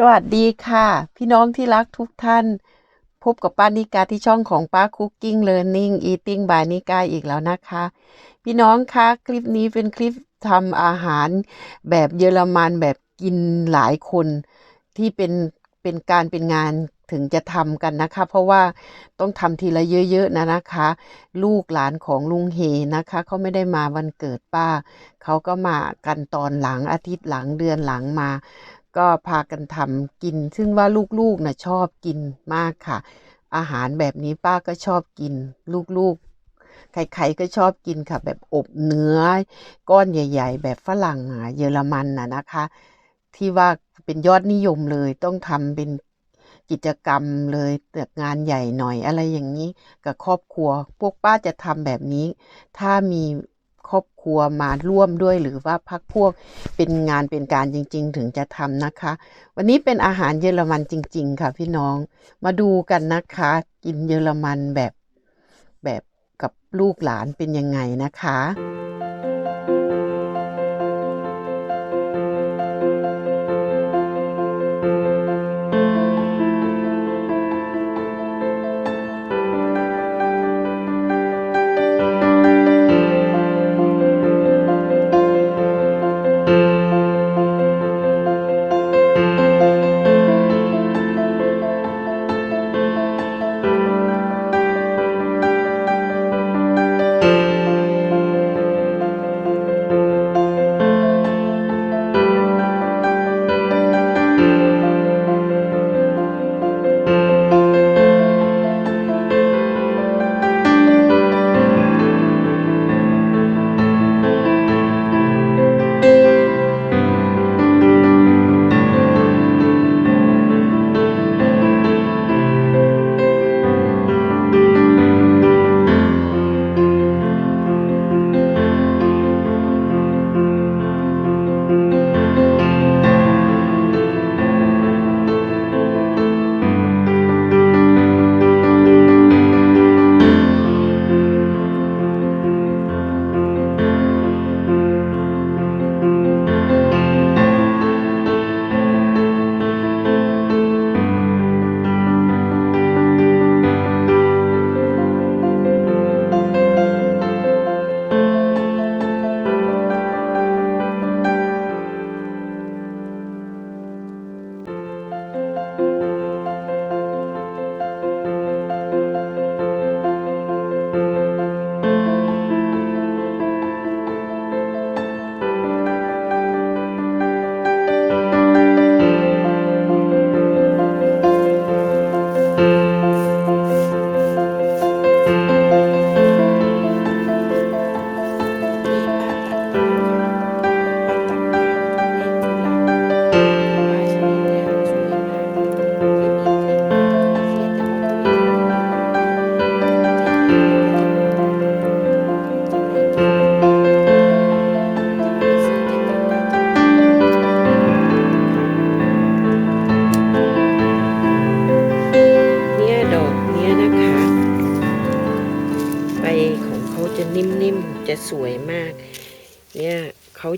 สวัสดีค่ะ พี่น้องที่รักทุกท่าน พบกับป้านิกาที่ช่องของป้าคุกกิ้งเลิร์นนิ่งอีติ้งบายนิกาอีกแล้วนะคะ พี่น้องคะคลิปนี้เป็นคลิปทำอาหารแบบเยอรมันแบบกินหลายคนที่เป็นเป็นการเป็นงานถึงจะทำกันนะคะ เพราะว่าต้องทำทีละเยอะๆนะนะคะ ลูกหลานของลุงเฮนะคะเขาไม่ได้มาวันเกิดป้า เขาก็มากันตอนหลังอาทิตย์หลังเดือนหลังมา ก็พากันทำกิน ซึ่งว่าลูกๆนะชอบกินมากค่ะ อาหารแบบนี้ป้าก็ชอบกิน ลูกๆ ใครๆก็ชอบกินค่ะ แบบอบเนื้อ ก้อนใหญ่ ๆ แบบฝรั่งอะเยอรมันน่ะนะคะ ที่ว่าเป็นยอดนิยมเลยต้องทำเป็นกิจกรรมเลยแต่งานใหญ่หน่อยอะไรอย่างนี้ กับครอบครัว พวกป้าจะทำแบบนี้ ถ้ามี ครอบครัวมาร่วมด้วย หรือว่าพักพวกเป็นงานเป็นการจริง ๆ ถึงจะทำนะคะ วันนี้เป็นอาหารเยอรมันจริง ๆ ค่ะพี่น้องมาดูกันนะคะ กินเยอรมันแบบแบบกับลูกหลานเป็นยังไงนะคะ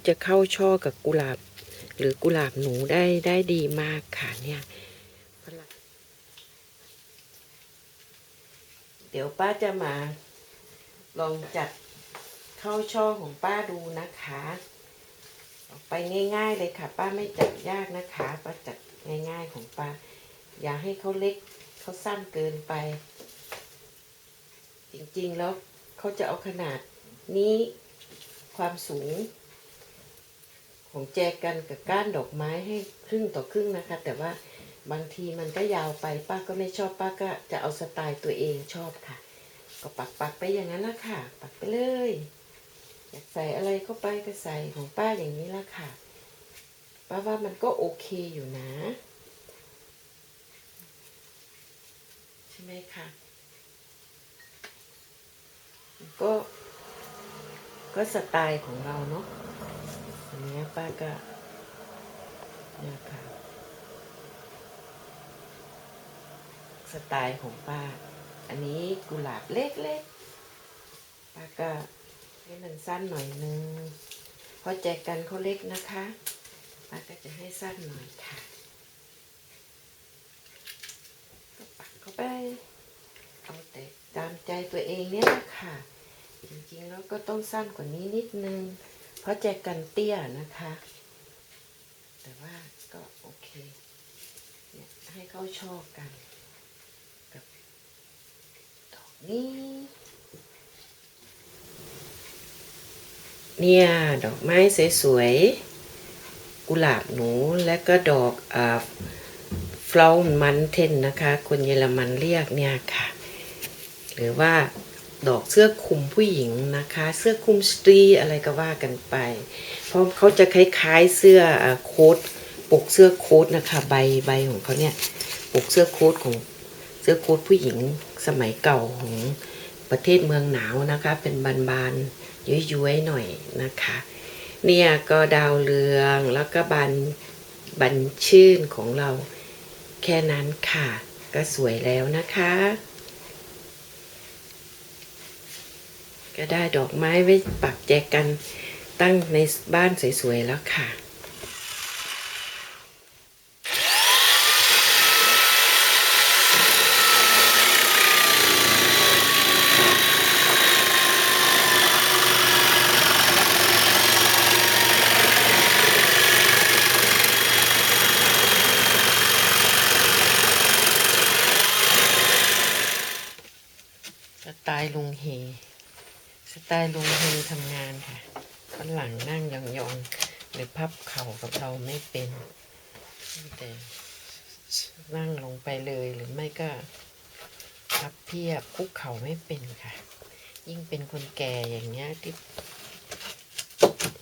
จะเข้าช่อกับกุหลาบ หรือกุหลาบหนูได้ได้ดีมากค่ะเนี่ยเดี๋ยวป้าจะมา ลองจัดเข้าช่อของป้าดูนะคะออกไปง่าย ๆ เลยค่ะ ป้าไม่จัดยากนะคะ ป้าจัดง่าย ๆของป้า อย่าให้เขาเล็กเขาสั้นเกินไป จริงๆแล้วเขาจะเอาขนาดนี้ความสูง ของแจกันกับก้านดอกไม้ให้ครึ่งต่อครึ่งนะคะ แต่ว่าบางทีมันก็ยาวไปป้าก็ไม่ชอบป้าก็จะเอาสไตล์ตัวเองชอบค่ะ ก็ปักปักไปอย่างนั้นละค่ะ ปักไปเลย อยากใส่อะไรเข้าไปก็ใส่ของป้าอย่างนี้ละค่ะ ป้าว่ามันก็โอเคอยู่นะ ใช่ไหมคะก็ก็สไตล์ของเราเนาะ อันนี้ป้าก็เนี่ยค่ะสไตล์ของป้า อันนี้กุหลาบเล็กๆ ป้าก็ให้มันสั้นหน่อยนึงเพราะแจกันเขาเล็กนะคะ ป้าก็จะให้สั้นหน่อยค่ะปักเข้าไป เอาแต่ตามใจตัวเองเนี่ยแหละค่ะ จริงๆแล้วก็ต้องสั้นกว่านี้นิดนึง เพราะแจกันเตี้ยนะคะ แต่ว่าก็โอเคเนี่ยให้เขาชอบกันกับดอกนี้ เนี่ย ดอกไม้สวยๆ กุหลาบหนูและก็ดอกอ่าฟลาวมันเทนนะคะ คนเยอรมันเรียกเนี่ยค่ะ หรือว่า ดอกเสื้อคลุมผู้หญิงนะคะ เสื้อคลุมสตรีอะไรก็ว่ากันไป เพราะเขาจะคล้ายๆเสื้อโค้ทปกเสื้อโค้ทนะคะ ใบใบของเขาเนี่ยปกเสื้อโค้ทของเสื้อโค้ทผู้หญิงสมัยเก่าของประเทศเมืองหนาวนะคะ เป็นบานๆย้วยๆหน่อยนะคะ เนี่ยก็ดาวเรืองแล้วก็บันบันชื่นของเราแค่นั้นค่ะ ก็สวยแล้วนะคะ ก็ได้ดอกไม้ไว้ปักแจกันตั้งในบ้านสวยๆแล้วค่ะ สไตล์ลุงเฮ สไตล์ลุงเฮทำงานค่ะฝรั่งนั่งยองๆห รือพับเข่ากับเราไม่เป็น แต่นั่งลงไปเลยหรือไม่ก็พับเพียบคุกเข่าไม่เป็นค่ะ ยิ่งเป็นคนแก่อย่างเงี้ยที่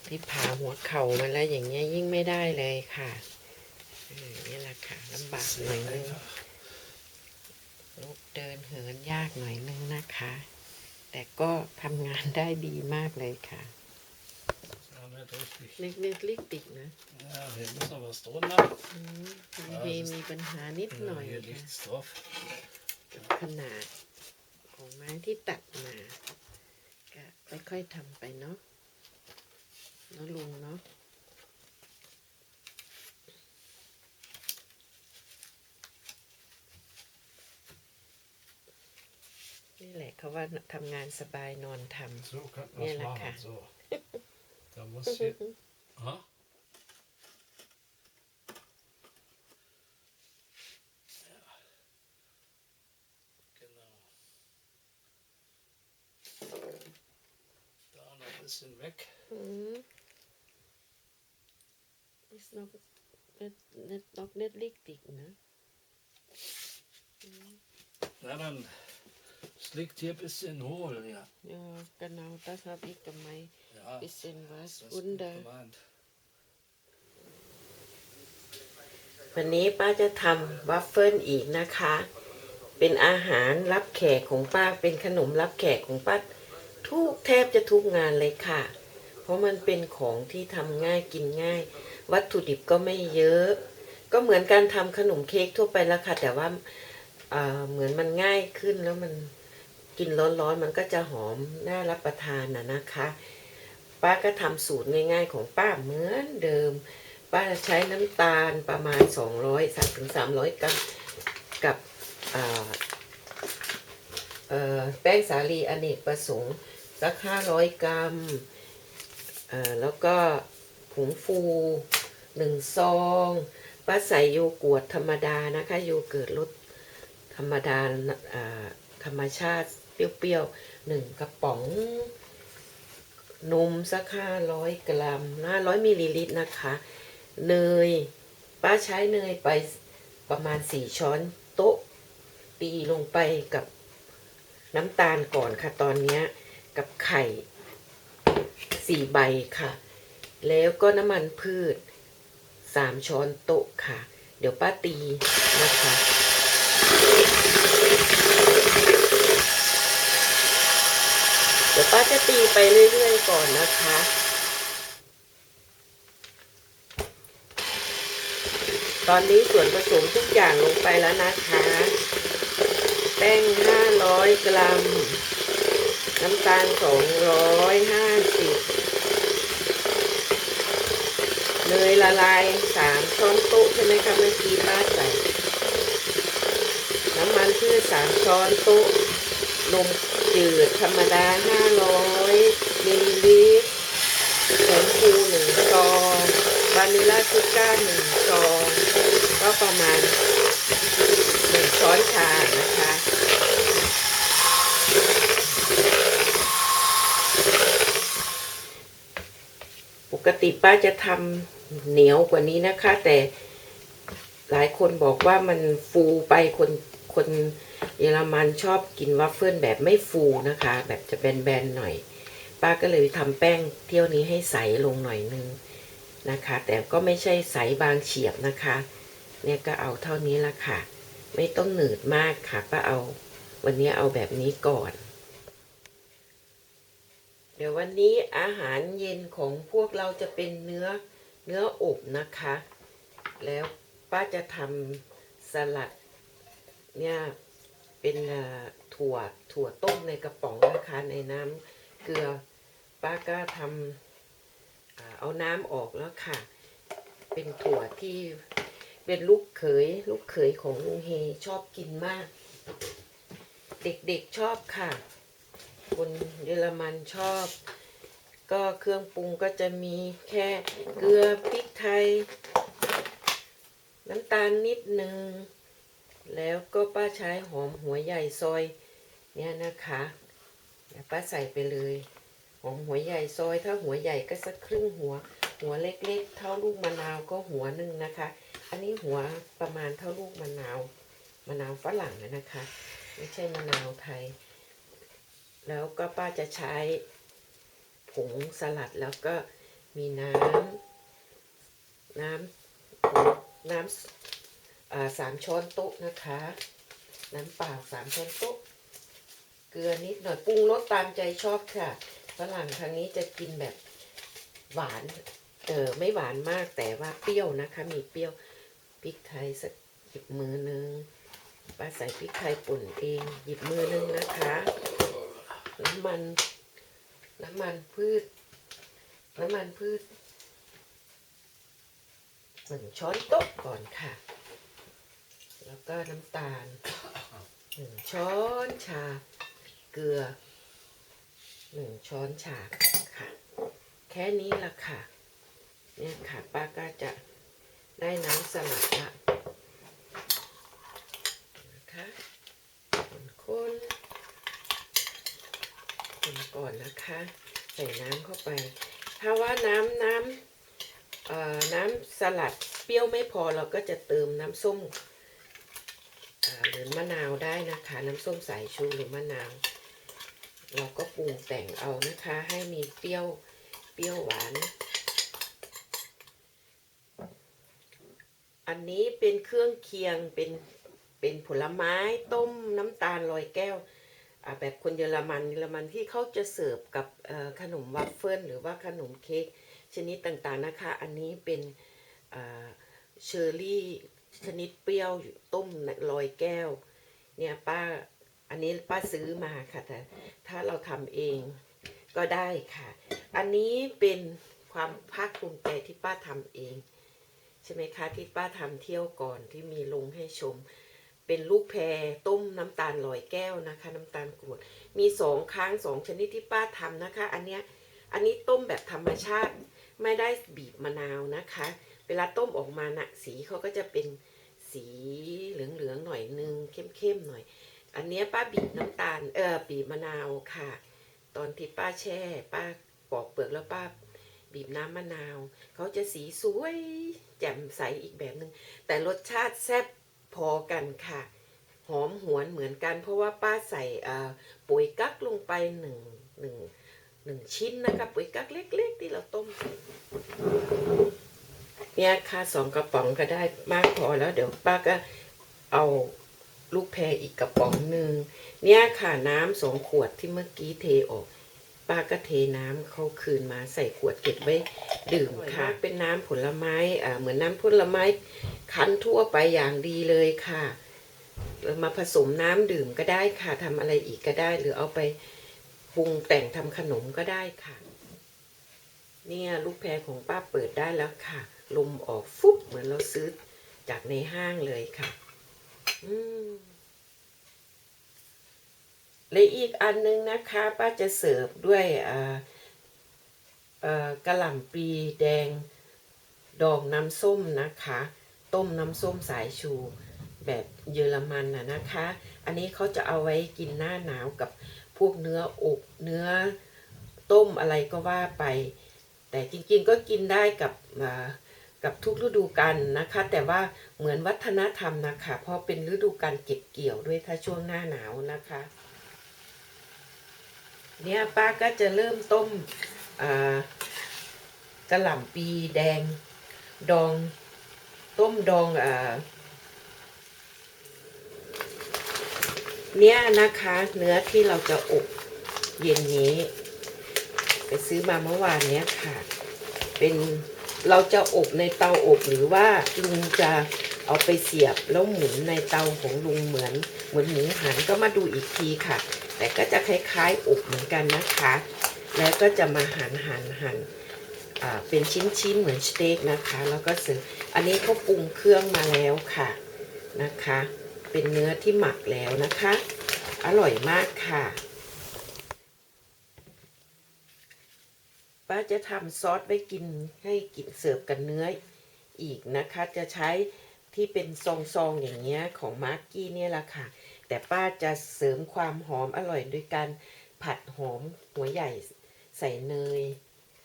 ที่ผ่าหัวเข่ามาแล้วอย่างเงี้ยยิ่งไม่ได้เลยค่ะนี่แหละค่ะลำบากหน่อยนึงลุกเดินเหินยากหน่อยนึงนะคะ แต่ก็ทำงานได้ดีมากเลยค่ะ Ja, men det är richtig. เล็กเล็กลิกติดนะ Ja, hier muss noch was drunter. อืมคุณเฮมีปัญหานิดหน่ Ja, อย hier ค่ะ liegt's drauf. กับขนาดของไม้ที่ตัดมา ก็ค่อยๆทำไปเนาะเนาะลุงเนาะ นี่แหละเขาว่าทำงานสบายนอนทำ So könnte man Ja, es lecker. machen. So. Da muss hier. Aha. Ja. Genau. Da noch ein bisschen weg. อืม It's not net, net, not net richtig, ne? Na dann, es liegt hier ein bisschen hohl. Ja. Ja, genau, das habe ich gemeint. Ja, Bisschen was das ist gut unter. gemeint. วันนี้ป้าจะทำวัฟเฟิลอีกนะคะ เป็นอาหารรับแขกของป้า เป็นขนมรับแขกของป้าทุกแทบจะทุกงานเลยค่ะ เพราะมันเป็นของที่ทำง่ายกินง่าย วัตถุดิบก็ไม่เยอะ ก็เหมือนการทำขนมเค้กทั่วไปแล้วค่ะ แต่ว่าอ่าเหมือนมันง่ายขึ้นแล้วมัน กินร้อนๆมันก็จะหอมน่ารับประทานนะนะคะ ป้าก็ทำสูตรง่ายๆของป้าเหมือนเดิม ป้าจะใช้น้ำตาลประมาณ 200สักถึง300 กรัมกับแป้งสาลีอเนกประสงค์สัก 500 กรัมแล้วก็ผงฟูหนึ่งซองป้าใส่โยเกวดธรรมดานะคะ โยเกิร์ตรสธรรมดาธรรมชาติ เปรี้ยวๆหนึ่งกระป๋อง นมสักห้าร้อยกรัมห้าร้อยมิลลิลิตรนะคะ เนย ป้าใช้เนยไปประมาณสี่ช้อนโต๊ะ ตีลงไปกับน้ำตาลก่อนค่ะตอนนี้กับไข่สี่ใบค่ะ แล้วก็น้ำมันพืชสามช้อนโต๊ะค่ะ เดี๋ยวป้าตีนะคะ เดี๋ยว ป้าจะตีไปเรื่อยๆก่อนนะคะ ตอนนี้ส่วนผสมทุกอย่างลงไปแล้วนะคะ แป้ง 500 กรัม น้ำตาล 250 เนยละลาย 3 ช้อนโต๊ะใช่ไหมคะเมื่อกี้ป้าใส่ น้ำมันพืชสามช้อนโต๊ะ นมจืดธรรมดาห้าร้อยมิลลิลิตรผงฟูหนึ่งซองวานิลลาชูกาหนึ่งซองก็ประมาณหนึ่งช้อนชานะคะปกติป้าจะทำเหนียวกว่านี้นะคะ แต่หลายคนบอกว่ามันฟูไปคนคน เยอรมันชอบกินวัฟเฟิลแบบไม่ฟูนะคะ แบบจะแบนๆหน่อย ป้าก็เลยทำแป้งเที่ยวนี้ให้ใสลงหน่อยนึงนะคะ แต่ก็ไม่ใช่ใสบางเฉียบนะคะ เนี่ยก็เอาเท่านี้ละค่ะ ไม่ต้องหนืดมากค่ะป้าเอา วันนี้เอาแบบนี้ก่อน เดี๋ยววันนี้อาหารเย็นของพวกเราจะเป็นเนื้อเนื้ออบนะคะ แล้วป้าจะทำสลัดเนี่ย เป็นถั่วถั่วต้มในกระป๋องนะคะในน้ำเกลือป้าก็ทำเอาน้ำออกแล้วค่ะ เป็นถั่วที่เป็นลูกเขยลูกเขยของลุงเฮชอบกินมาก เด็กๆชอบค่ะ คนเยอรมันชอบ ก็เครื่องปรุงก็จะมีแค่เกลือพริกไทย น้ำตาลนิดหนึ่ง แล้วก็ป้าใช้หอมหัวใหญ่ซอยเนี่ยนะคะเดี๋ยวป้าใส่ไปเลย หอมหัวใหญ่ซอย ถ้าหัวใหญ่ก็สักครึ่งหัว หัวเล็กๆ เท่าลูกมะนาวก็หัวหนึ่งนะคะ อันนี้หัวประมาณเท่าลูกมะนาวมะนาวฝรั่งนะคะ ไม่ใช่มะนาวไทย แล้วก็ป้าจะใช้ผงสลัดแล้วก็มีน้ำน้ำน้ำ สามช้อนโต๊ะนะคะ น้ำเปล่าสามช้อนโต๊ะเกลือนิดหน่อยปรุงรสตามใจชอบค่ะฝรั่งทางนี้จะกินแบบหวานเออไม่หวานมากแต่ว่าเปรี้ยวนะคะ มีเปรี้ยวพริกไทยสักหยิบมือหนึงป้าใส่พริกไทยป่นเองหยิบมือหนึงนะคะ น้ำมันน้ำมันพืช น้ำมันพืชหนึ่งช้อนโต๊ะก่อนค่ะ แล้วก็น้ำตาลหนึ่งช้อนชา เกลือหนึ่งช้อนชาค่ะ แค่นี้ละค่ะ เนี่ยค่ะป้าก็จะได้น้ำสลัดละนะคะคนๆคนก่อนนะคะ ใส่น้ำเข้าไป ถ้าว่าน้ำน้ำเอ่อน้ำสลัดเปรี้ยวไม่พอเราก็จะเติมน้ำส้ม รือมะนาวได้นะคะ น้ำส้มสายชูหรือมะนาว เราก็ปรุงแต่งเอานะคะ ให้มีเปรี้ยวเปรี้ยวหวาน อันนี้เป็นเครื่องเคียงเป็นเป็นผลไม้ต้มน้ำตาลลอยแก้วแบบคนเยอรมันเยอรมันที่เขาจะเสิร์ฟกับขนมวัฟเฟิลหรือว่าขนมเค้กชนิดต่างๆนะคะ อันนี้เป็นเชอร์รี่ ชนิดเปรี้ยวอยู่ต้มลอยแก้ว เนี่ยป้าอันนี้ป้าซื้อมาค่ะแต่ถ้าเราทำเองก็ได้ค่ะ อันนี้เป็นความภาคภูมิใจที่ป้าทำเอง ใช่ไหมคะที่ป้าทำเที่ยวก่อนที่มีลงให้ชม เป็นลูกแพรต้มน้ำตาลลอยแก้วนะคะ น้ำตาลกรวดมีสองครั้งสองชนิดที่ป้าทำนะคะ อันเนี้ยอันนี้ต้มแบบธรรมชาติไม่ได้บีบมะนาวนะคะ เวลาต้มออกมานะสีเขาก็จะเป็นสีเหลืองๆหน่อยนึงเข้มๆหน่อย อันนี้ป้าบีบน้ำตาลเออบีบมะนาวค่ะ ตอนที่ป้าแช่ ป้าปอกเปลือกแล้วป้าบีบน้ำมะนาวเขาจะสีสวยแจ่มใสอีกแบบหนึง่งแต่รสชาติแซ่บพอกันค่ะ หอมหวนเหมือนกัน เพราะว่าป้าใส่ปุ๋ยกั๊กลงไปหนึ่งหนึ่งหนึ่งชิ้นนะคะ ปุ๋ยกั๊กเล็ก ๆ ที่เราต้มใส่ เนี่ยค่ะสองกระป๋องก็ได้มากพอแล้ว เดี๋ยวป้าก็เอาลูกแพรอีกกระป๋องหนึ่งเนี่ยค่ะน้ำสองขวดที่เมื่อกี้เทออก ป้าก็เทน้ำเข้าคืนมาใส่ขวดเก็บไว้ดื่มค่ะ เป็นน้ำผลไม้อ่าเหมือนน้ำผลไม้คั้นทั่วไปอย่างดีเลยค่ะมาผสมน้ำดื่มก็ได้ค่ะทำอะไรอีกก็ได้ หรือเอาไปปรุงแต่งทำขนมก็ได้ค่ะ เนี่ยลูกแพรของป้าเปิดได้แล้วค่ะ ลมออกฟุบเหมือนเราซื้อจากในห้างเลยค่ะอืมและอีกอันนึงนะคะป้าจะเสิร์ฟด้วยกระหล่ำปลีแดงดองน้ำส้มนะคะ ต้มน้ำส้มสายชูแบบเยอรมันนะนะคะ อันนี้เขาจะเอาไว้กินหน้าหนาวกับพวกเนื้ออกเนื้อต้มอะไรก็ว่าไป แต่จริงๆก็กินได้กับ กับทุกฤดูกาลนะคะ แต่ว่าเหมือนวัฒนธรรมนะคะเพราะเป็นฤดูกาลเก็บเกี่ยวด้วยถ้าช่วงหน้าหนาวนะคะ เนี่ยป้าก็จะเริ่มต้มกระหล่ำปีแดงดองต้มดองอเนี่ยนะคะเนื้อที่เราจะอบเย็นนี้ ไปซื้อมาเมื่อวานเนี้ยค่ะ เป็น เราจะอบในเตาอบหรือว่าลุงจะเอาไปเสียบแล้วหมุนในเตาของลุงเหมือน เหมือนหมูหันก็มาดูอีกทีค่ะ แต่ก็จะคล้ายๆอบเหมือนกันนะคะ แล้วก็จะมาหันหันหันเป็นชิ้นๆเหมือนสเต็กนะคะ แล้วก็เสิร์ฟอันนี้เขาปรุงเครื่องมาแล้วค่ะนะคะ เป็นเนื้อที่หมักแล้วนะคะ อร่อยมากค่ะ ป้าจะทำซอสไว้กินให้กินเสิร์ฟกับเนื้ออีกนะคะ จะใช้ที่เป็นซองๆอย่างเงี้ยของมาร์กี้เนี่ยละค่ะ แต่ป้าจะเสริมความหอมอร่อยโดยการผัดหอมหัวใหญ่ใส่เนย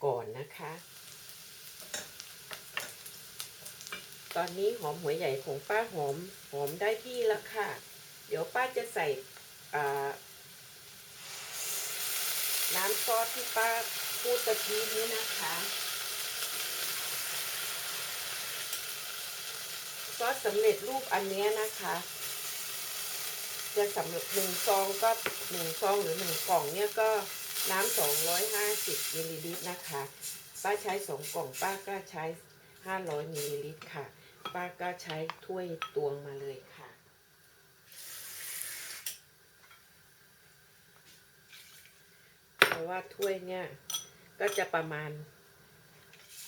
ก่อนนะคะ ตอนนี้หอมหัวใหญ่ของป้าหอมหอมได้ที่แล้วค่ะ เดี๋ยวป้าจะใส่น้ำซอสที่ป้า พูดตะกี้นี้นะคะซอสสำเร็จรูปอันนี้นะคะ จะสำเร็จหนึ่งซองก็หนึ่งซองหรือหนึ่งกล่องเนี่ยก็น้ำสองร้อยห้าสิบมิลลิลิตรนะคะ ป้าใช้สองกล่องป้าก็ใช้ห้าร้อยมิลลิลิตรค่ะ ป้าก็ใช้ถ้วยตวงมาเลยค่ะเพราะว่าถ้วยเนี่ย ก็จะประมาณ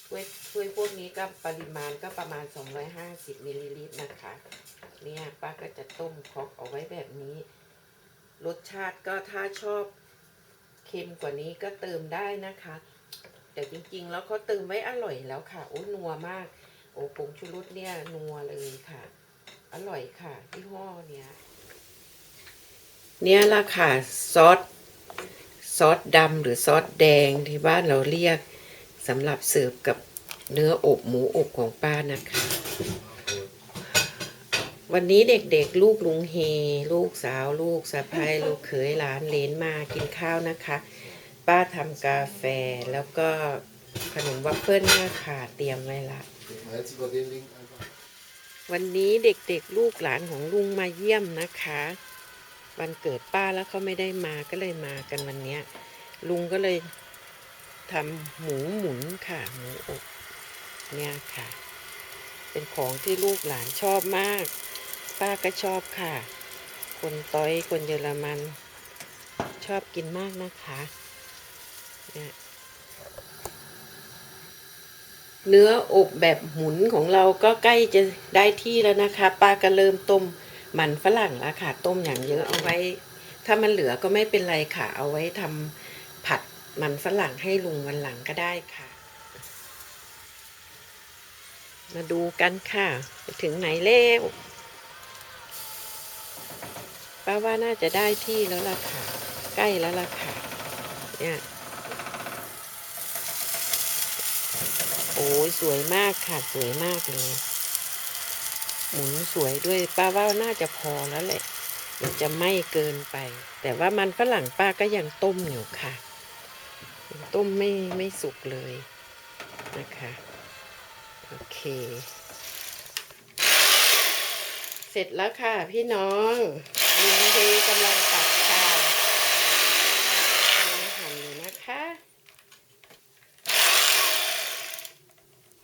ถ้วยถ้วยพวกนี้ก็ปริมาณก็ประมาณ 250มิลลิลิตรนะคะ เนี่ยป้าก็จะต้มครกเอาไว้แบบนี้ รสชาติก็ถ้าชอบเค็มกว่านี้ก็เติมได้นะคะ แต่จริงๆ แล้วเขาเติมไว้อร่อยแล้วค่ะ โอ้นัวมาก โอ้ผงชูรสเนี่ยนัวเลยค่ะ อร่อยค่ะที่ห้อเนี้ยเนี่ยละค่ะซอส ซอสดำหรือซอสแดงที่บ้านเราเรียกสำหรับเสิร์ฟกับเนื้ออบหมูอบของป้านะคะ วันนี้เด็กๆ ลูกลุงเฮ ลูกสาวลูกสะพ้ายลูกเขยหลานเลนมากินข้าวนะคะ ป้าทำกาแฟแล้วก็ขนมวัฟเฟิลเนี่ยค่ะเตรียมไว้ละวันนี้เด็กๆ ลูกหลานของลุงมาเยี่ยมนะคะ วันเกิดป้าแล้วเขาไม่ได้มาก็เลยมากันวันเนี้ย ลุงก็เลยทำหมูหมุนค่ะ หมูอบเนี่ยค่ะ เป็นของที่ลูกหลานชอบมาก ป้าก็ชอบค่ะ คนต้อยคนเยอรมัน ชอบกินมากนะคะเนี่ยเนื้ออบแบบหมุนของเราก็ใกล้จะได้ที่แล้วนะคะ ป้าก็เริ่มต้ม มันฝรั่งแล้วค่ะ ต้มอย่างเยอะเอาไว้ ถ้ามันเหลือก็ไม่เป็นไรค่ะ เอาไว้ทำผัดมันฝรั่งให้ลุงวันหลังก็ได้ค่ะ มาดูกันค่ะ ถึงไหนแล้วป้าว่าน่าจะได้ที่แล้วล่ะค่ะ ใกล้แล้วล่ะค่ะ เนี่ยโอ้ยสวยมากค่ะ สวยมากเลย หมุนสวยด้วยป้าว่าน่าจะพอแล้วแหละมันจะไม่เกินไป แต่ว่ามันฝรั่งป้าก็ยังต้มอยู่ค่ะ ต้มไม่ไม่สุกเลยนะคะ โอเค เสร็จแล้วค่ะพี่น้องลุงเทกำลังตักำลังหั่นอยู่นะคะ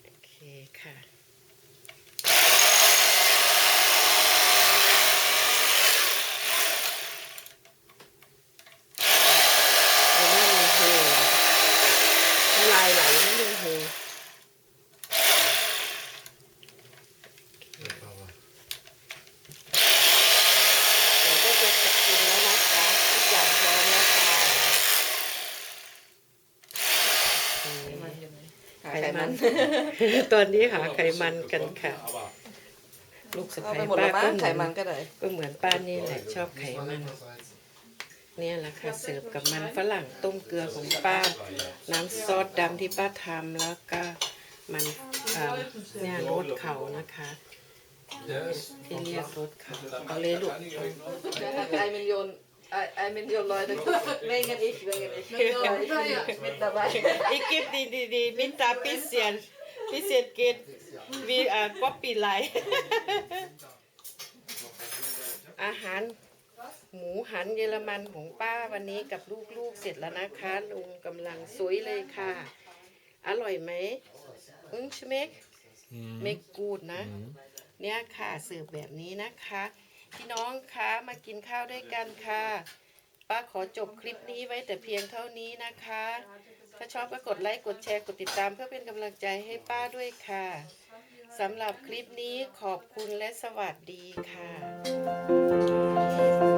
โอเคค่ะ เอาหน้าลุงเฮน้ำลายไหลนะลุงเฮ Aber เดี๋ยวก็จะกินแล้วนะคะทุกอย่าง หาไขมัน ตอนนี้หาไขมันกันค่ะ Aber ลูกสะเอาใภ้ไปหมดป้าแล้วมั้ก็งเหไขมือนมันก็ได้ ก็เหมือนป้านี่แหละชอบไขมัน เนี่ยแหละค่ะเสิร์ฟกับมันฝรั่งต้มเกลือของป้า น้ำซอสดำที่ป้าทำแล้วก็มันอ่าเนี่ยรสเขานะคะ der ist ที่เรียกรสเขาเอาเลยลูก Ein Million, ein, ein Million Leute wegen ich, wegen ich. ich mit dabei. Ich gebe die, die, die Winter ein bisschen, bisschen geht wie äh, Copy Line. อาหารหมูหันเยอรมันของป้าวันนี้กับลูกๆเสร็จแล้วนะคะลุงกำลังสวยเลยค่ะ อร่อยไหมอืมชเมกเมกกูดนะ เนี่ยค่ะเสิร์ฟแบบนี้นะคะ พี่น้องคะมากินข้าวด้วยกันค่ะป้าขอจบคลิปนี้ไว้แต่เพียงเท่านี้นะคะ ถ้าชอบก็กดไลค์กดแชร์กดติดตามเพื่อเป็นกำลังใจให้ป้าด้วยค่ะสำหรับคลิปนี้ขอบคุณและสวัสดีค่ะ